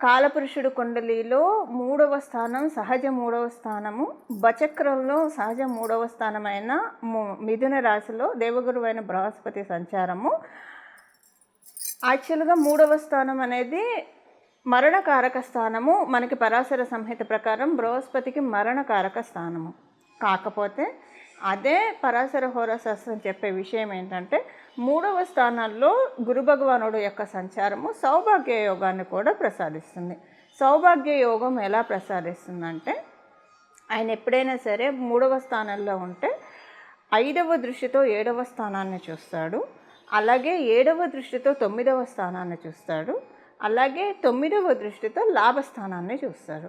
కాలపురుషుడు కుండలిలో మూడవ స్థానం సహజ మూడవ స్థానము బచక్రంలో సహజ మూడవ స్థానమైన మిథున రాశిలో దేవగురువైన బృహస్పతి సంచారము. యాక్చువల్గా మూడవ స్థానం అనేది మరణకారక స్థానము. మనకి పరాశర సంహిత ప్రకారం బృహస్పతికి మరణకారక స్థానము. కాకపోతే అదే పరాశర హోరాశాస్త్రం చెప్పే విషయం ఏంటంటే మూడవ స్థానాల్లో గురు భగవానుడు యొక్క సంచారము సౌభాగ్య యోగాన్ని కూడా ప్రసాదిస్తుంది. సౌభాగ్య యోగం ఎలా ప్రసాదిస్తుందంటే ఆయన ఎప్పుడైనా సరే మూడవ స్థానంలో ఉంటే ఐదవ దృష్టితో ఏడవ స్థానాన్ని చూస్తాడు. అలాగే ఏడవ దృష్టితో తొమ్మిదవ స్థానాన్ని చూస్తాడు. అలాగే తొమ్మిదవ దృష్టితో లాభస్థానాన్ని చూస్తాడు.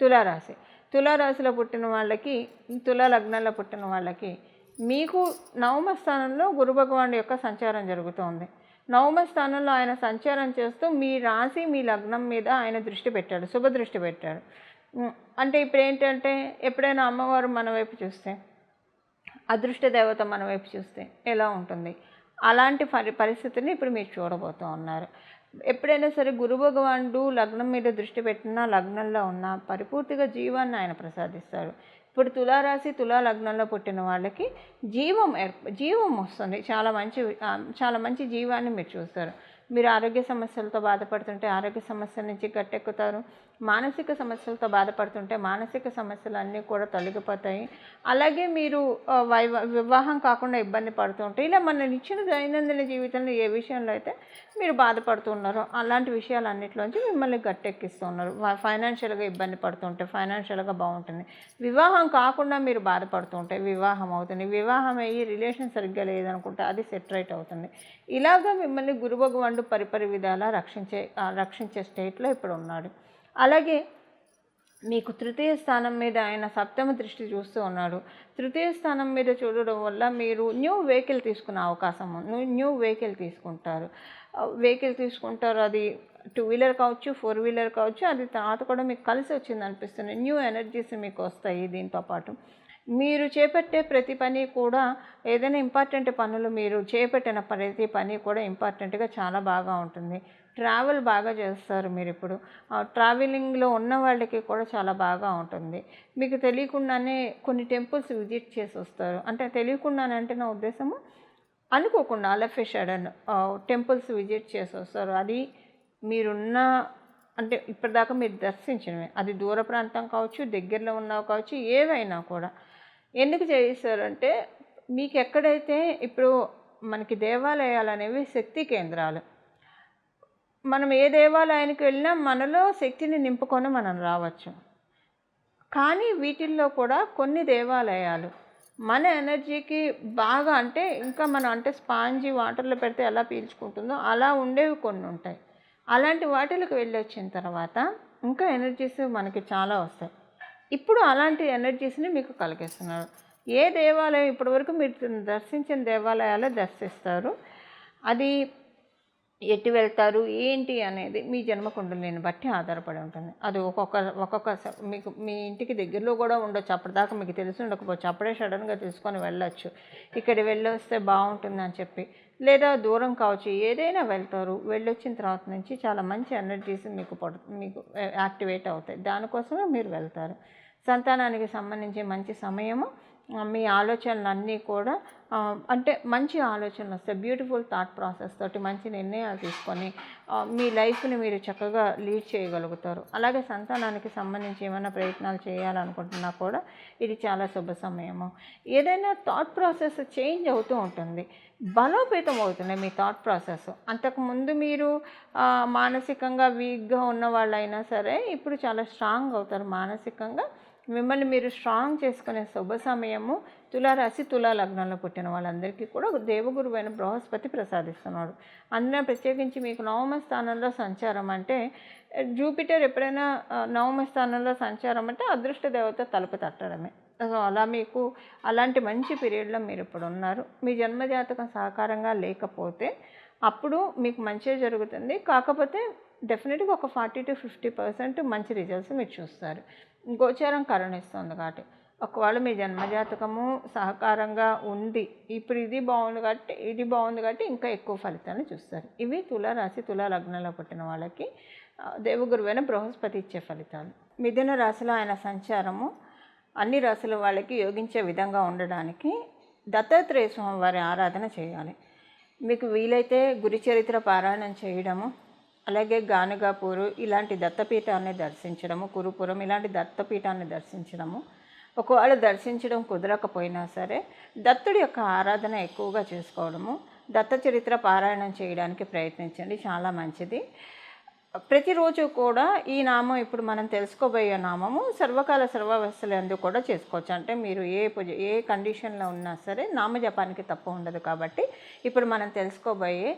తులారాశి. తులారాశిలో పుట్టిన వాళ్ళకి తులా లగ్నంలో పుట్టిన వాళ్ళకి మీకు నవమ స్థానంలో గురు భగవానుడి యొక్క సంచారం జరుగుతోంది. నవమ స్థానంలో ఆయన సంచారం చేస్తూ మీ రాశి మీ లగ్నం మీద ఆయన దృష్టి పెట్టాడు శుభ దృష్టి పెట్టాడు. అంటే ఇప్పుడు ఏంటంటే ఎప్పుడైనా అమ్మవారు మన వైపు చూస్తే అదృష్ట దేవత మన వైపు చూస్తే ఎలా ఉంటుంది? అలాంటి పరి పరిస్థితిని ఇప్పుడు మీరు చూడబోతూ ఉన్నారు. ఎప్పుడైనా సరే గురు భగవానుడు లగ్నం మీద దృష్టి పెట్టినా లగ్నంలో ఉన్న పరిపూర్తిగా జీవాన్ని ఆయన ప్రసాదిస్తారు. ఇప్పుడు తులారాశి తులా లగ్నంలో పుట్టిన వాళ్ళకి జీవం ఏర్ప జీవం వస్తుంది. చాలా మంచి చాలా మంచి జీవాన్ని మీరు చూస్తారు. మీరు ఆరోగ్య సమస్యలతో బాధపడుతుంటే ఆరోగ్య సమస్యల నుంచి గట్టెక్కుతారు. మానసిక సమస్యలతో బాధపడుతుంటే మానసిక సమస్యలు అన్నీ కూడా తొలగిపోతాయి. అలాగే మీరు వివాహం కాకుండా ఇబ్బంది పడుతుంటే ఇలా మన నిచ్చిన దైనందిన జీవితంలో ఏ విషయంలో అయితే మీరు బాధపడుతున్నారో అలాంటి విషయాలన్నింటిలోంచి మిమ్మల్ని గట్టెక్కిస్తున్నారు ఫైనాన్షియల్గా ఇబ్బంది పడుతుంటే ఫైనాన్షియల్గా బాగుంటుంది. వివాహం కాకుండా మీరు బాధపడుతుంటే వివాహం అవుతుంది. వివాహం అయ్యి రిలేషన్ సరిగ్గా లేదనుకుంటే అది సెటరేట్ అవుతుంది. ఇలాగా మిమ్మల్ని గురు భగవానుడు పరిపరి విధాలా రక్షించే రక్షించే స్టేట్లో ఇప్పుడు ఉన్నాడు. అలాగే మీకు తృతీయ స్థానం మీద ఆయన సప్తమ దృష్టి చూస్తూ ఉన్నాడు. తృతీయ స్థానం మీద చూడడం వల్ల మీరు న్యూ వెహికల్ తీసుకునే అవకాశం ఉంది న్యూ వెహికల్ తీసుకుంటారు. వెహికల్ తీసుకుంటారు అది టూ వీలర్ కావచ్చు ఫోర్ వీలర్ కావచ్చు అది తర్వాత కూడా మీకు కలిసి వచ్చింది అనిపిస్తుంది. న్యూ ఎనర్జీస్ మీకు వస్తాయి దీంతో పాటు. మీరు చేపట్టే ప్రతి పని కూడా ఏదైనా ఇంపార్టెంట్ పనులు మీరు చేపట్టిన ప్రతి పని కూడా ఇంపార్టెంట్గా చాలా బాగా ఉంటుంది. ట్రావెల్ బాగా చేస్తారు మీరు ఇప్పుడు. ట్రావెలింగ్లో ఉన్న వాళ్ళకి కూడా చాలా బాగా ఉంటుంది. మీకు తెలియకుండానే కొన్ని టెంపుల్స్ విజిట్ చేసి వస్తారు. అంటే తెలియకుండానంటే నా ఉద్దేశము అనుకోకుండా అలఫే సడన్ టెంపుల్స్ విజిట్ చేసి వస్తారు. అది మీరున్న అంటే ఇప్పటిదాకా మీరు దర్శించినవి. అది దూర ప్రాంతం కావచ్చు దగ్గరలో ఉన్నవి కావచ్చు ఏవైనా కూడా. ఎందుకు చేయిస్తారంటే మీకు ఎక్కడైతే ఇప్పుడు మనకి దేవాలయాలు అనేవి శక్తి కేంద్రాలు మనం ఏ దేవాలయానికి వెళ్ళినా మనలో శక్తిని నింపుకొని మనం రావచ్చు. కానీ వీటిల్లో కూడా కొన్ని దేవాలయాలు మన ఎనర్జీకి బాగా అంటే ఇంకా మనం అంటే స్పాంజీ వాటర్లో పెడితే ఎలా పీల్చుకుంటుందో అలా ఉండేవి కొన్ని ఉంటాయి. అలాంటి వాటిలకు వెళ్ళి వచ్చిన తర్వాత ఇంకా ఎనర్జీస్ మనకి చాలా వస్తాయి. ఇప్పుడు అలాంటి ఎనర్జీస్ని మీకు కలిగిస్తున్నారు. ఏ దేవాలయం ఇప్పటివరకు మీరు దర్శించిన దేవాలయాలే దర్శిస్తారు. అది ఎటు వెళ్తారు ఏంటి అనేది మీ జన్మకుండలిని బట్టి ఆధారపడి ఉంటుంది. అది ఒక్కొక్క ఒక్కొక్క స- మీకు మీ ఇంటికి దగ్గరలో కూడా ఉండొచ్చు. అప్పటిదాకా మీకు తెలిసి ఉండకపోవచ్చు. అప్పుడే సడన్గా తీసుకొని వెళ్ళొచ్చు. ఇక్కడ వెళ్ళొస్తే బాగుంటుంది అని చెప్పి. లేదా దూరం కావచ్చు. ఏదైనా వెళ్తారు. వెళ్ళొచ్చిన తర్వాత నుంచి చాలా మంచి ఎనర్జీస్ మీకు పడు మీకు యాక్టివేట్ అవుతాయి. దానికోసమే మీరు వెళ్తారు. సంతానానికి సంబంధించి మంచి సమయము మీ ఆలోచనలన్నీ కూడా అంటే మంచి ఆలోచనలు వస్తాయి. బ్యూటిఫుల్ థాట్ ప్రాసెస్ తోటి మంచి నిర్ణయాలు తీసుకొని మీ లైఫ్ని మీరు చక్కగా లీడ్ చేయగలుగుతారు. అలాగే సంతానానికి సంబంధించి ఏమైనా ప్రయత్నాలు చేయాలనుకుంటున్నా కూడా ఇది చాలా శుభ సమయము. ఏదైనా థాట్ ప్రాసెస్ చేంజ్ అవుతూ ఉంటుంది. బలోపేతం అవుతుంది మీ థాట్ ప్రాసెస్ అంతకుముందు మీరు మానసికంగా వీక్గా ఉన్న వాళ్ళైనా సరే ఇప్పుడు చాలా స్ట్రాంగ్ అవుతారు. మానసికంగా మిమ్మల్ని మీరు స్ట్రాంగ్ చేసుకునే శుభ సమయము తులారాశి తులా లగ్నంలో పుట్టిన వాళ్ళందరికీ కూడా దేవగురువైన అయిన బృహస్పతి ప్రసాదిస్తున్నాడు. అందులో ప్రత్యేకించి మీకు నవమ స్థానంలో సంచారం అంటే జూపిటర్ ఎప్పుడైనా నవమ స్థానంలో సంచారం అంటే అదృష్ట దేవత తలుపు తట్టడమే. సో అలా మీకు అలాంటి మంచి పీరియడ్లో మీరు ఇప్పుడు ఉన్నారు. మీ జన్మజాతకం సహకారంగా లేకపోతే అప్పుడు మీకు మంచిగా జరుగుతుంది. కాకపోతే డెఫినెట్గా ఒక ఫార్టీ టు ఫిఫ్టీ పర్సెంట్ మంచి రిజల్ట్స్ మీరు చూస్తారు. గోచారం కరుణిస్తుంది కాబట్టి. ఒకవేళ మీ జన్మజాతకము సహకారంగా ఉంది ఇప్పుడు ఇది బాగుంది కాబట్టి ఇది బాగుంది కాబట్టి ఇంకా ఎక్కువ ఫలితాన్ని చూస్తారు. ఇవి తులా రాశి తులా లగ్నంలో పుట్టిన వాళ్ళకి దేవగురువైన బృహస్పతి ఇచ్చే ఫలితాలు. మిథున రాశిలో ఆయన సంచారము అన్ని రాశుల వాళ్ళకి యోగించే విధంగా ఉండడానికి దత్తాత్రేయ స్వామి వారి ఆరాధన చేయాలి. మీకు వీలైతే గురి చరిత్ర పారాయణం చేయడము అలాగే గానుగాపూరు ఇలాంటి దత్తపీఠాన్ని దర్శించడము కురుపురం ఇలాంటి దత్తపీఠాన్ని దర్శించడము. ఒకవేళ దర్శించడం కుదరకపోయినా సరే దత్తుడి యొక్క ఆరాధన ఎక్కువగా చేసుకోవడము. దత్త చరిత్ర పారాయణం చేయడానికి ప్రయత్నించండి చాలా మంచిది. ప్రతిరోజు కూడా ఈ నామం ఇప్పుడు మనం తెలుసుకోబోయే నామము సర్వకాల సర్వావస్థలు ఎందుకు కూడా చేసుకోవచ్చు. అంటే మీరు ఏ పూజ ఏ కండిషన్లో ఉన్నా సరే నామజపానికి తప్పు ఉండదు కాబట్టి ఇప్పుడు మనం తెలుసుకోబోయే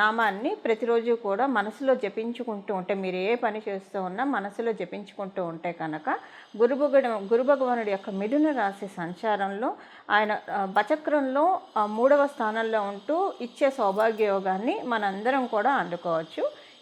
నామాన్ని ప్రతిరోజు కూడా మనసులో జపించుకుంటూ ఉంటే మీరు ఏ పని చేస్తూ ఉన్నా మనసులో జపించుకుంటూ ఉంటే కనుక గురుభగడ గురు భగవానుడి యొక్క మిథున రాశి సంచారంలో ఆయన బచక్రంలో మూడవ స్థానంలో ఉంటూ ఇచ్చే సౌభాగ్య యోగాన్ని మనందరం కూడా అందుకోవచ్చు.